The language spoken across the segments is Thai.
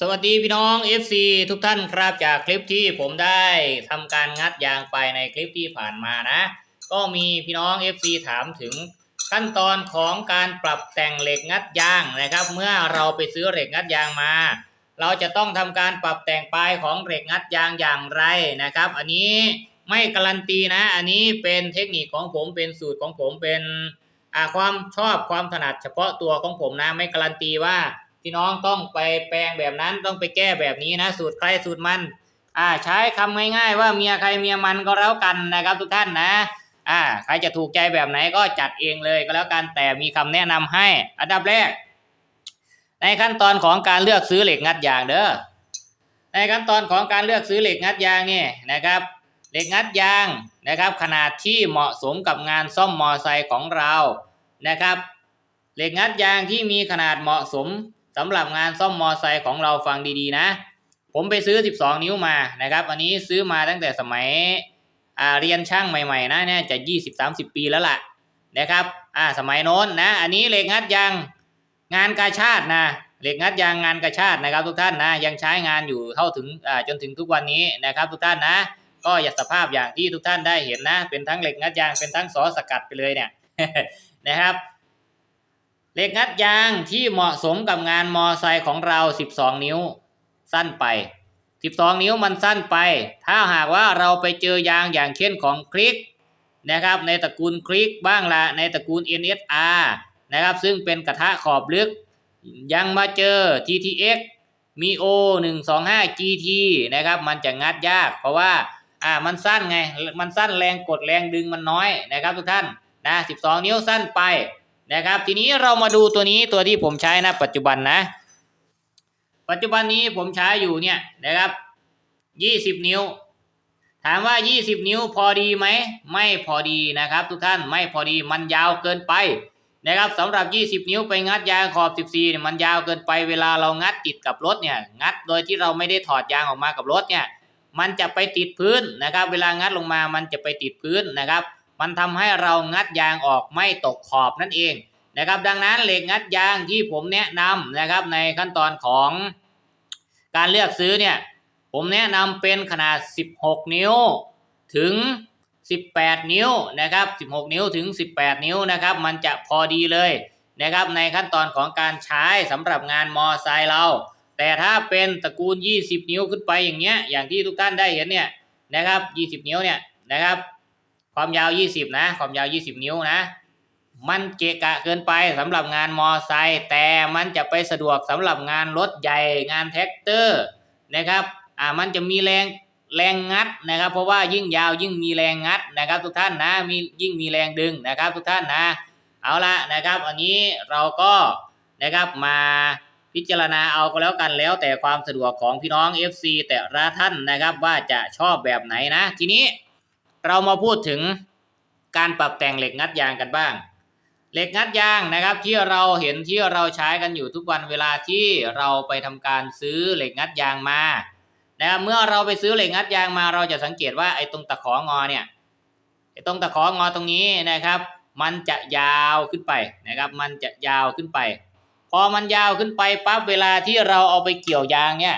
สวัสดีพี่น้อง FC ทุกท่านครับจากคลิปที่ผมได้ทำการงัดยางไปในคลิปที่ผ่านมานะ ก็มีพี่น้อง FC ถามถึงขั้นตอนของการปรับแต่งเหล็กงัดยางนะครับ เมื่อเราไปซื้อเหล็กงัดยางมา เราจะต้องทำการปรับแต่งปลายของเหล็กงัดยางอย่างไรนะครับ อันนี้ไม่การันตีนะ อันนี้เป็นเทคนิคของผมเป็นสูตรของผมเป็นความชอบความถนัดเฉพาะตัวของผมนะไม่การันตีว่า พี่น้องต้องไปแปลงแบบนั้นต้องไปแก้แบบนี้นะ สูตรใครสูตรมัน อ่าใช้คำง่ายๆว่าเมียใครเมียมันก็แล้วกันนะครับทุกท่านนะ อ่า ใครจะถูกใจแบบไหนก็จัดเองเลยก็แล้วกันแต่มีคำแนะนำให้ อันดับแรก ในขั้นตอนของการเลือกซื้อเหล็กงัดยางเด้อในขั้นตอนของการเลือกซื้อเหล็กงัดยางนี่นะครับเหล็กงัดยางนะครับ ขนาดที่เหมาะสมกับงานซ่อมมอไซค์ของเรานะครับ เหล็กงัดยางที่มีขนาดเหมาะสม สำหรับงานซ่อมมอไซค์ของเราฟังดีๆนะ ผมไปซื้อ 12 นิ้วมานะครับ อันนี้ซื้อมาตั้งแต่สมัยเรียนช่างใหม่ๆนะเนี่ยจะ 20-30 ปีแล้วล่ะนะครับอ่าสมัยโน้นนะ อันนี้เหล็กงัดยางงานกาชาตินะเหล็กงัดยางงานกาชาตินะครับ ทุกท่านนะยังใช้งานอยู่เท่าถึงอ่าจนถึงทุกวันนี้นะครับ ทุกท่านนะ ก็อย่าสภาพอย่างที่ทุกท่านได้เห็นนะ เป็นทั้งเหล็กงัดยางเป็นทั้งสอสกัดไปเลยเนี่ยนะครับ เหล็กงัดยางที่เหมาะสมกับงานมอไซค์ของเรา 12 นิ้ว สั้นไป 12 นิ้วมันสั้นไป ถ้าหากว่าเราไปเจอยางอย่างเช่นของคลิกนะครับ ในตระกูลคลิกบ้างละในตระกูล NSR นะครับซึ่งเป็นกระทะขอบลึก ยังมาเจอ GTX Mio 125 GT นะครับ มันจะงัดยาก เพราะว่าอ่ามันสั้นไง มันสั้นแรงกดแรงดึงมันน้อยนะครับทุกท่านนะ 12 นิ้วสั้นไป นะครับ ทีนี้เรามาดูตัวนี้ตัวที่ผมใช้นะปัจจุบันนะ ปัจจุบันนี้ผมใช้อยู่เนี่ยนะครับ20นิ้ว ถามว่า20นิ้วพอดีไหมไม่พอดีนะครับ ทุกท่านไม่พอดีมันยาวเกินไปนะครับสำหรับ 20 นิ้วไปงัดยางขอบ 14เนี่ยมันยาวเกินไปเวลาเรางัดติดกับรถเนี่ยงัดโดยที่เราไม่ได้ถอดยางออกมากับรถเนี่ยมันจะไปติดพื้นนะครับ เวลางัดลงมามันจะไปติดพื้นนะครับ มันทำให้เรางัดยางออกไม่ตกขอบนั่นเองนะครับ ดังนั้นเหล็กงัดยางที่ผมแนะนำนะครับในขั้นตอนของการเลือกซื้อเนี่ยผมแนะนำเป็นขนาด 16 นิ้วถึง 18 นิ้วนะครับ 16 นิ้วถึง 18 นิ้วนะครับ มันจะพอดีเลยนะครับ ในขั้นตอนของการใช้สำหรับงานมอไซค์เรา แต่ถ้าเป็นตระกูล 20 นิ้วขึ้นไปอย่างเงี้ยอย่างที่ทุกท่านได้เห็นเนี่ยนะครับ 20 นิ้วเนี่ยนะครับ ความยาว 20 นะ ความยาว 20 นิ้วนะ มันเกะกะเกินไปสำหรับงานมอไซค์แต่มันจะไปสะดวกสำหรับงานรถใหญ่งานแท็กเตอร์นะครับอ่ามันจะมีแรงแรงงัดนะครับ เพราะว่ายิ่งยาวยิ่งมีแรงงัดนะครับ ทุกท่านนะมียิ่งมีแรงดึงนะครับ ทุกท่านนะ เอาละนะครับ อันนี้เราก็นะครับมาพิจารณาเอาก็แล้วกันแล้วแต่ความสะดวกของพี่น้อง FC แต่ละท่านนะครับว่าจะชอบแบบไหนนะ ทีนี้ เรามาพูดถึงการปรับแต่งเหล็กงัดยางกันบ้าง เหล็กงัดยางนะครับที่เราเห็นที่เราใช้กันอยู่ทุกวันเวลาที่เราไปทำการซื้อเหล็กงัดยางมานะครับเมื่อเราไปซื้อเหล็กงัดยางมาเราจะสังเกตว่าไอ้ตรงตะของอเนี่ยไอ้ตรงตะของอตรงนี้นะครับ มันจะยาวขึ้นไปนะครับ มันจะยาวขึ้นไป พอมันยาวขึ้นไปปั๊บเวลาที่เราเอาไปเกี่ยวยางเนี่ย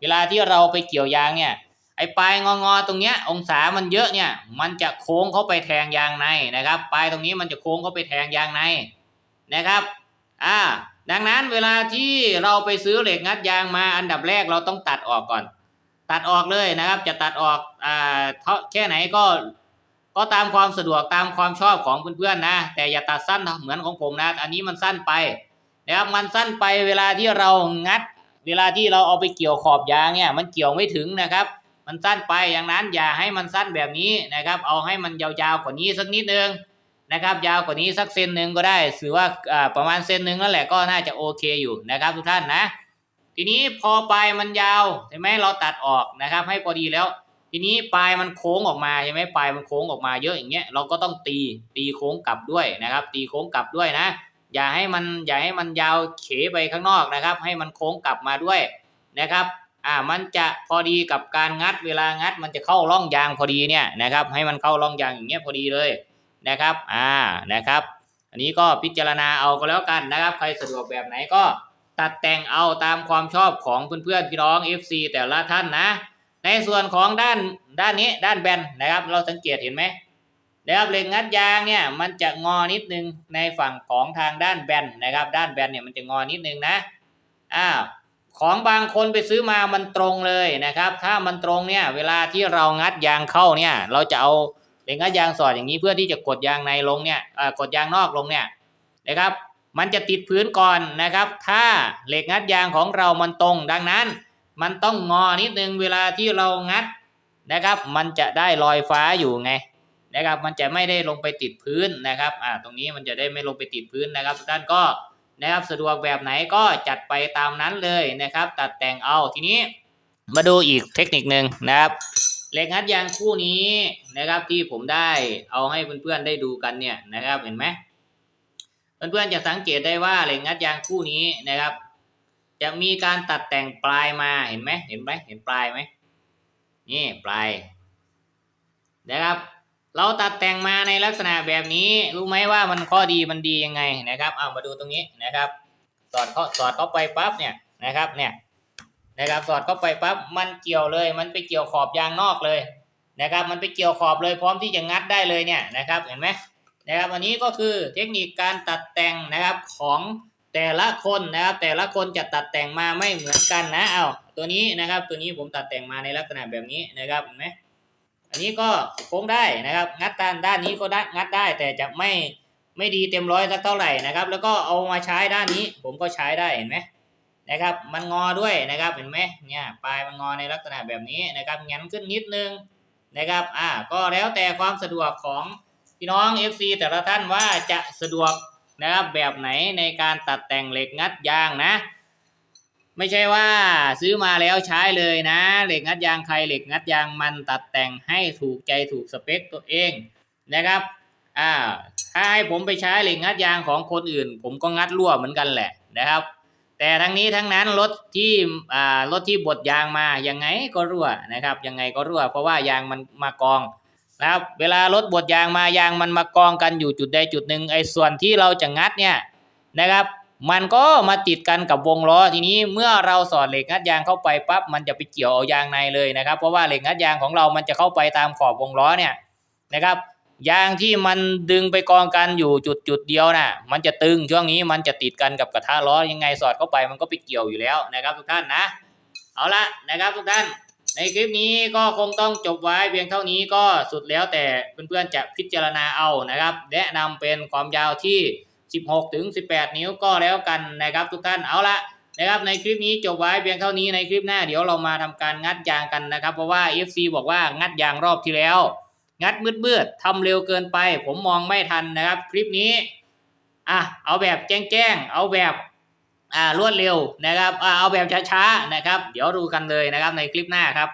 เวลาที่เราไปเกี่ยวยางเนี่ย ไอ้ปลายงองอตรงเนี้ยองศามันเยอะเนี่ย มันจะโค้งเข้าไปแทงยางในนะครับ ปลายตรงนี้มันจะโค้งเข้าไปแทงยางในนะครับอ่าดังนั้นเวลาที่เราไปซื้อเหล็กงัดยางมาอันดับแรกเราต้องตัดออกก่อน ตัดออกเลยนะครับ จะตัดออกอ่าเท่าแค่ไหนก็ ก็ตามความสะดวกตามความชอบของเพื่อนๆนะ แต่อย่าตัดสั้นเหมือนของผมนะ อันนี้มันสั้นไปนะครับมันสั้นไปเวลาที่เรางัด เวลาที่เราเอาไปเกี่ยวขอบยางเนี่ย มันเกี่ยวไม่ถึงนะครับ มันสั้นไปอย่างนั้นอย่าให้มันสั้นแบบนี้นะครับ เอาให้มันยาวๆกว่านี้สักนิดนึงนะครับ ยาวกว่านี้สักเซนหนึ่งก็ได้ถือว่าประมาณเซนหนึ่งนั่นแหละก็น่าจะโอเคอยู่นะครับ ทุกท่านนะ ทีนี้พอปลายมันยาวใช่ไหมเราตัดออกนะครับ ให้พอดีแล้ว ทีนี้ปลายมันโค้งออกมาใช่ไหมปลายมันโค้งออกมาเยอะอย่างเงี้ยเราก็ต้องตีตีโค้งกลับด้วยนะครับ ตีโค้งกลับด้วยนะ อย่าให้มันอย่าให้มันยาวเขไปข้างนอกนะครับ ให้มันโค้งกลับมาด้วยนะครับ อ่ามันจะพอดีกับการงัดเวลางัดมันจะเข้าร่องยางพอดีเนี่ยนะครับให้มันเข้าร่องยางอย่างเงี้ยพอดีเลยนะครับอ่านะครับ อันนี้ก็พิจารณาเอาก็แล้วกันนะครับ ใครสะดวกแบบไหนก็ตัดแต่งเอาตามความชอบของเพื่อนๆพี่น้อง FC แต่ละท่านนะ ในส่วนของด้านด้านนี้ด้านแบนนะครับ เราสังเกตเห็นไหมนะครับเหล็กงัดยางเนี่ยมันจะงอนิดนึงในฝั่งของทางด้านแบนนะครับ ด้านแบนเนี่ยมันจะงอนิดนึงนะอ้าว ของบางคนไปซื้อมามันตรงเลยนะครับ ถ้ามันตรงเนี่ย เวลาที่เรางัดยางเข้าเนี่ย เราจะเอาเหล็กงัดยางสอดอย่างนี้เพื่อที่จะกดยางในลงเนี่ยกดยางนอกลงเนี่ยนะครับ มันจะติดพื้นก่อนนะครับ ถ้าเหล็กงัดยางของเรามันตรง ดังนั้น มันต้องงอนิดนึงเวลาที่เรางัดนะครับ มันจะได้ลอยฟ้าอยู่ไงนะครับ มันจะไม่ได้ลงไปติดพื้นนะครับอ่าตรงนี้มันจะได้ไม่ลงไปติดพื้นนะครับทุกท่านก็ นะครับสะดวกแบบไหนก็จัดไปตามนั้นเลยนะครับ ตัดแต่งเอาทีนี้มาดูอีกเทคนิคหนึ่งนะครับเหล็กงัดยางคู่นี้นะครับที่ผมได้เอาให้เพื่อนๆได้ดูกันเนี่ยนะครับเห็นไหมเพื่อนๆจะสังเกตได้ว่าเหล็กงัดยางคู่นี้นะครับ จะมีการตัดแต่งปลายมาเห็นไหมเห็นไหมเห็นปลายไหมนี่ปลายนะครับ เราตัดแต่งมาในลักษณะแบบนี้ รู้ไหมว่ามันข้อดีมันดียังไงนะครับ เอามาดูตรงนี้นะครับ สอดเข้าสอดเข้าไปปั๊บเนี่ยนะครับเนี่ยนะครับสอดเข้าไปปั๊บมันเกี่ยวเลย มันไปเกี่ยวขอบยางนอกเลยนะครับ มันไปเกี่ยวขอบเลยพร้อมที่จะงัดได้เลยเนี่ยนะครับเห็นไหมนะครับอันนี้ก็คือเทคนิคการตัดแต่งนะครับของแต่ละคนนะครับแต่ละคนจะตัดแต่งมาไม่เหมือนกันนะเอาตัวนี้นะครับตัวนี้ผมตัดแต่งมาในลักษณะแบบนี้นะครับเห็นไหม อันนี้ก็โค้งได้นะครับ งัดด้านด้านนี้ก็ได้งัดได้แต่จะไม่ไม่ดีเต็มร้อยสักเท่าไหร่นะครับ แล้วก็เอามาใช้ด้านนี้ ผมก็ใช้ได้เห็นไหมนะครับ มันงอด้วยนะครับเห็นไหมเนี่ยปลายมันงอในลักษณะแบบนี้นะครับงันขึ้นนิดนึงนะครับอ่าก็แล้วแต่ความสะดวกของพี่น้อง FC แต่ละท่านว่าจะสะดวกนะครับแบบไหนในการตัดแต่งเหล็กงัดยางนะ ไม่ใช่ว่าซื้อมาแล้วใช้เลยนะ เหล็กงัดยางใครเหล็กงัดยางมันตัดแต่งให้ถูกใจถูกสเปคตัวเองนะครับอ่าถ้าให้ผมไปใช้เหล็กงัดยางของคนอื่น ผมก็งัดรั่วเหมือนกันแหละนะครับ แต่ทั้งนี้ทั้งนั้นรถที่อ่ารถที่บดยางมายังไงก็รั่วนะครับยังไงก็รั่ว เพราะว่ายางมันมากองนะครับเวลารถบดยางมายางมันมากองกันอยู่จุดใดจุดหนึ่งไอ้ส่วนที่เราจะงัดเนี่ยนะครับ มันก็มาติดกันกับวงล้อทีนี้เมื่อเราสอดเหล็กงัดยางเข้าไปปั๊บมันจะไปเกี่ยวเอายางในเลยนะครับ เพราะว่าเหล็กงัดยางของเรามันจะเข้าไปตามขอบวงล้อเนี่ยนะครับยางที่มันดึงไปกองกันอยู่จุดจุดเดียวน่ะมันจะตึงช่วงนี้มันจะติดกันกับกระทะล้อยังไงสอดเข้าไปมันก็ไปเกี่ยวอยู่แล้วนะครับทุกท่านนะ เอาละนะครับทุกท่าน ในคลิปนี้ก็คงต้องจบไว้เพียงเท่านี้ก็สุดแล้วแต่เพื่อนๆจะพิจารณาเอานะครับ แนะนำเป็นความยาวที่ 16 ถึง 18 นิ้วก็แล้วกันนะครับทุกท่านเอาละนะครับในคลิปนี้จบไว้เพียงเท่านี้ในคลิปหน้าเดี๋ยวเรามาทำการงัดยางกันนะครับ เพราะว่า FC บอกว่างัดยางรอบที่แล้ว งัดมืดๆทำเร็วเกินไป ผมมองไม่ทันนะครับ คลิปนี้อะเอาแบบแจ้งๆเอาแบบอ่ารวดเร็วนะครับอ่าเอาแบบช้าๆนะครับ เดี๋ยวดูกันเลยนะครับในคลิปหน้าครับ